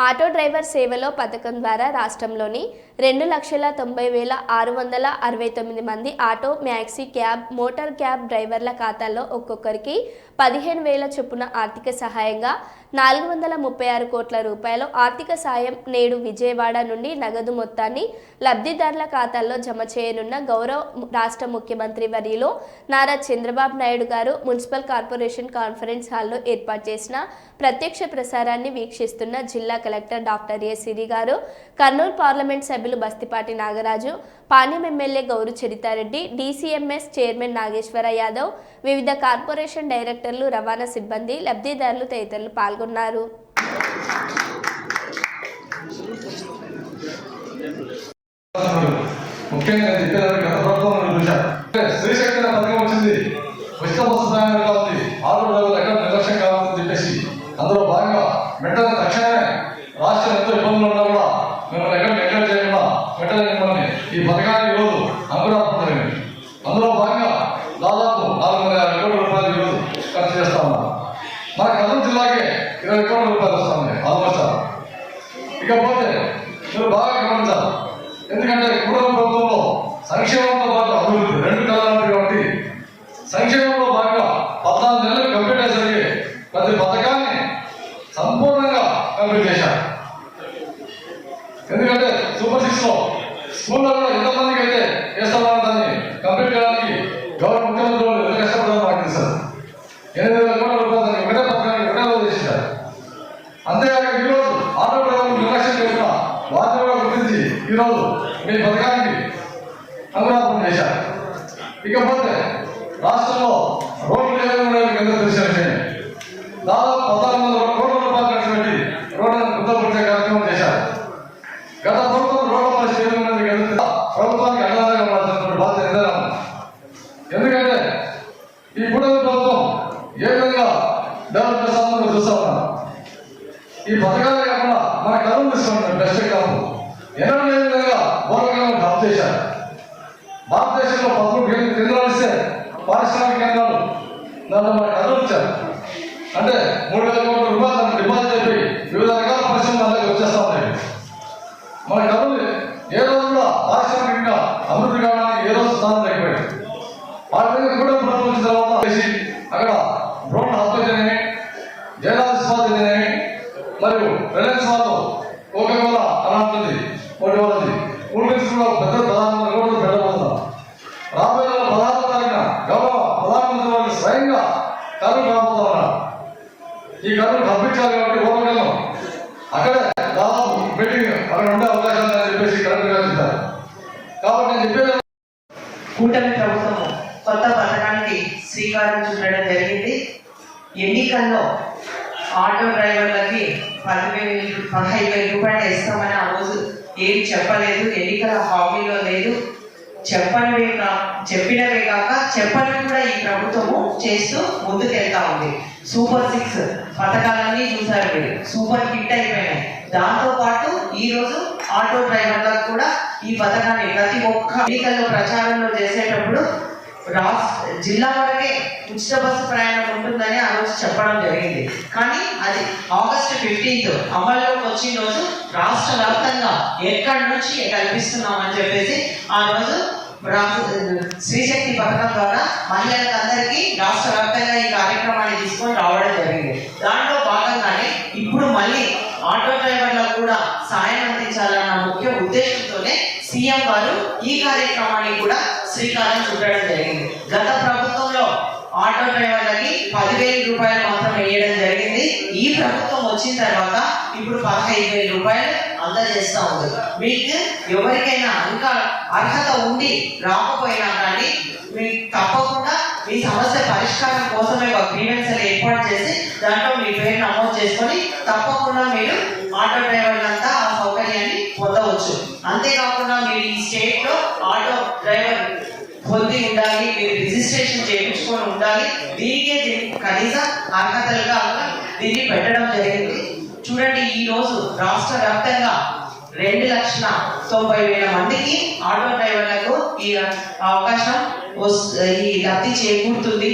Auto driver సేవలో పథకం ద్వారా రాష్ట్రంలోని రెండు లక్షల తొంభై వేల ఆరు వందల అరవై తొమ్మిది మంది auto maxi cab motor cab డ్రైవర్ల ఖాతాల్లో ఒక్కొక్కరికి పదిహేను వేల చొప్పున ఆర్థిక సహాయంగా నాలుగు వందల ముప్పై ఆరు కోట్ల రూపాయలు ఆర్థిక సాయం నేడు విజయవాడ నుండి నగదు మొత్తాన్ని లబ్ధిదారుల ఖాతాల్లో జమ చేయనున్న గౌరవ రాష్ట్ర ముఖ్యమంత్రి వర్యులు నారా చంద్రబాబు నాయుడు గారు మున్సిపల్ కార్పొరేషన్ కాన్ఫరెన్స్ హాల్లో ఏర్పాటు చేసిన ప్రత్యక్ష ప్రసారాన్ని వీక్షిస్తున్న జిల్లా కలెక్టర్ డాక్టర్ ఏ సిరి గారు కర్నూలు పార్లమెంట్ సభ్యులు Bastipati Nagaraju Panyam MLA Gouru Charitha Reddy DCMS chairman Nageswara Yadav వివిధ కార్పొరేషన్ డైరెక్టర్లు రవాణా సిబ్బంది లబ్ధిదారులు తదితరులు పాల్గొన్నారు. ముఖ్యంగా నేను గత ప్రభుత్వం పథకం వచ్చింది. ఉచిత ఆరు ఎక్కడ నిర్లక్ష్యం కావాలని చెప్పేసి అందులో భాగంగా ఈ పథకాన్ని ఈరోజు అంకురాపడుతుంది అందులో భాగంగా దాదాపు నాలుగు వందల యాభై కోట్ల రూపాయలు ఈరోజు ఖర్చు చేస్తా ఉన్నారు. మన కర్నూలు జిల్లాకే ఇరవై కోట్ల రూపాయలు వస్తుంది ఆల్మోస్ట్ ఇకపోతే మీరు బాగా గమనించాలి. ఎందుకంటే కుటుంబ ప్రభుత్వంలో సంక్షేమంతో పాటు అభివృద్ధి రెండు కళలు కాబట్టి సంక్షేమంలో భాగంగా పద్నాలుగు నెలలు కంప్లీట్ అయ్యేసరికి ప్రతి పథకాన్ని సంపూర్ణంగా కంప్లీట్ చేశారు. ఎందుకంటే సూపర్ సిక్స్ లో స్కూల్లో కూడా ఎంతమందికి అయితే వేస్తామో దాన్ని కంప్లీట్ చేయడానికి గౌరవ ముఖ్యమంత్రి వాళ్ళు ఎంత కష్టపడాలని నాకు తెలుసు ఎనిమిది వేల కోట్ల రూపాయలు దానికి ఒకటే పథకానికి ఒకటే రోజు చేశారు అంతేకాక ఈరోజు ఆటో డ్రైవర్లు నిర్లక్ష్యం చేయకుండా వారిని కూడా గుర్తించి ఈరోజు మీ పథకానికి అంకురార్పణ చేశారు ఇకపోతే రాష్ట్రంలో రోడ్లు లేదని కూడా మీకు అందరూ తెలిసిన విషయమే దాదాపు పద్నాలుగు వందల కోట్ల రూపాయలు ఖర్చు పెట్టి రోడ్లను కుదపరిచే కార్యక్రమం చేశారు గత ప్రభుత్వం రోడ్ల పరిస్థితి ఏమైనా మీకు ఎందుకు తెలుసా? ప్రభుత్వానికి అన్నదానంగా మాట్లాడుతున్న బాధ్యత ఎంతైనా ఉంది. ఎందుకంటే ఈ కూడలి ప్రభుత్వం. ఏ విధంగా డెవలప్ చేస్తామో చూస్తా ఉన్నారు? ఈ పథకాలు కాకుండా మన కథలు ఇస్తున్నాం బెస్ట్ ఎగ్జాంపుల్ ఎన్నో విధంగా పూర్వకంగా డెవలప్ చేశారు. భారతదేశంలో పదమూడు కేంద్ర కేంద్రాలు ఇస్తే పారిశ్రామిక కేంద్రాలు దాంట్లో మన కథలు ఇచ్చారు అంటే మూడు వేల కోట్ల రూపాయలు దాన్ని డిపాజిట్ అయిపోయి వివిధ రకాల పరిశ్రమలు అలాగే వచ్చేస్తా ఉన్నాయి. మన కథలు ఏ రోజు కూడా పారిశ్రామికంగా అభివృద్ధి కావడానికి ఏ రోజు స్థానం లేకపోయింది ఆ కూడా వచ్చిన తర్వాత చేసి అక్కడ డ్రోన్ ఆసుపత్రి జయరాజ్ మరియు రిలయన్స్ వాళ్ళు ఒకటి వాళ్ళది కూల్ కూడా పెద్ద పెట్టబోతున్నారు రాబోయే నెల పదహారు తారీఖున గౌరవ ప్రధానమంత్రి వారికి స్వయంగా కరువు రాబోతా ఈ కరువు పంపించాలి కాబట్టి ఓపెన్ అక్కడే దాదాపు మీటింగ్ అక్కడ ఉండే అవకాశాలు చెప్పేసి కలెక్టర్ గారు కాబట్టి నేను చెప్పేది కూటమి ప్రభుత్వం కొత్త పథకానికి శ్రీకారం చుట్టడం జరిగింది. ఎన్నికల్లో ఆటో డ్రైవర్లకి పదివేలు పదహైదు వేల రూపాయలు ఇస్తామని ఆ రోజు ఏమి చెప్పలేదు. ఎన్నికల హామీలో లేదు. చెప్పనివే కా చెప్పినవే కాక చెప్పని కూడా ఈ ప్రభుత్వము చేస్తూ ముందుకెళ్తా ఉంది. సూపర్ సిక్స్ పథకాలన్నీ చూసారు మీరు. సూపర్ హిట్ అయిపోయినాయి. దాంతో పాటు ఈ రోజు ఆటో డ్రైవర్లకు కూడా ఈ పథకాన్ని ప్రతి ఒక్క ఎన్నికల్లో ప్రచారంలో చేసేటప్పుడు రాష్ట్ర జిల్లా వరకే ఉచిత బస్సు ప్రయాణం ఉంటుందని ఆ రోజు చెప్పడం జరిగింది. కానీ అది ఆగస్టు ఫిఫ్టీన్త్ అమల్లోకి వచ్చిన రోజు రాష్ట్ర వ్యాప్తంగా ఎక్కడి నుంచి కల్పిస్తున్నామని చెప్పేసి ఆ రోజు రా- శ్రీశక్తి పథకం ద్వారా మహిళలకు అందరికీ రాష్ట్ర వ్యాప్తంగా ఈ కార్యక్రమాన్ని తీసుకొని రావడం జరిగింది. దాంట్లో భాగంగానే ఇప్పుడు మళ్ళీ ఆటో డ్రైవర్లకు కూడా సాయం అందించాలన్న ముఖ్య ఉద్దేశంతోనే సీఎం గారు ఈ కార్యక్రమాన్ని కూడా శ్రీకారం చుట్టడం జరిగింది గత ప్రభుత్వంలో ఆటో డ్రైవర్లకి పదివేల రూపాయలు మాత్రం వేయడం జరిగింది. ఈ ప్రభుత్వం వచ్చిన తర్వాత ఇప్పుడు పదహైదు వేల రూపాయలు అందజేస్తా ఉంది. మీకు ఎవరికైనా ఇంకా అర్హత ఉండి రాకపోయినా కానీ మీకు తప్పకుండా మీ సమస్య పరిష్కారం కోసమే ఒక గ్రీవెన్స్ ఏర్పాటు చేసి దాంట్లో మీ పేరు నమోదు చేసుకొని తప్పకుండా మీరు ఆటో డ్రైవర్లంతా ఆ సౌకర్యాన్ని పొందవచ్చు. అంతేకాకుండా మీరు ఈ స్టేట్లో ఆటో డ్రైవర్ పొంది ఉండాలి మీరు రిజిస్ట్రేషన్ చేయించుకొని ఉండాలి. దీనికే దీనికి కనీస అర్హతలుగా దీన్ని పెట్టడం జరిగింది. చూడండి ఈ రోజు రాష్ట్ర వ్యాప్తంగా రెండు లక్షల తొంభై వేల మందికి ఆటో డ్రైవర్లకు ఈ అవకాశం ఈ లబ్ధి చేకూరుతుంది.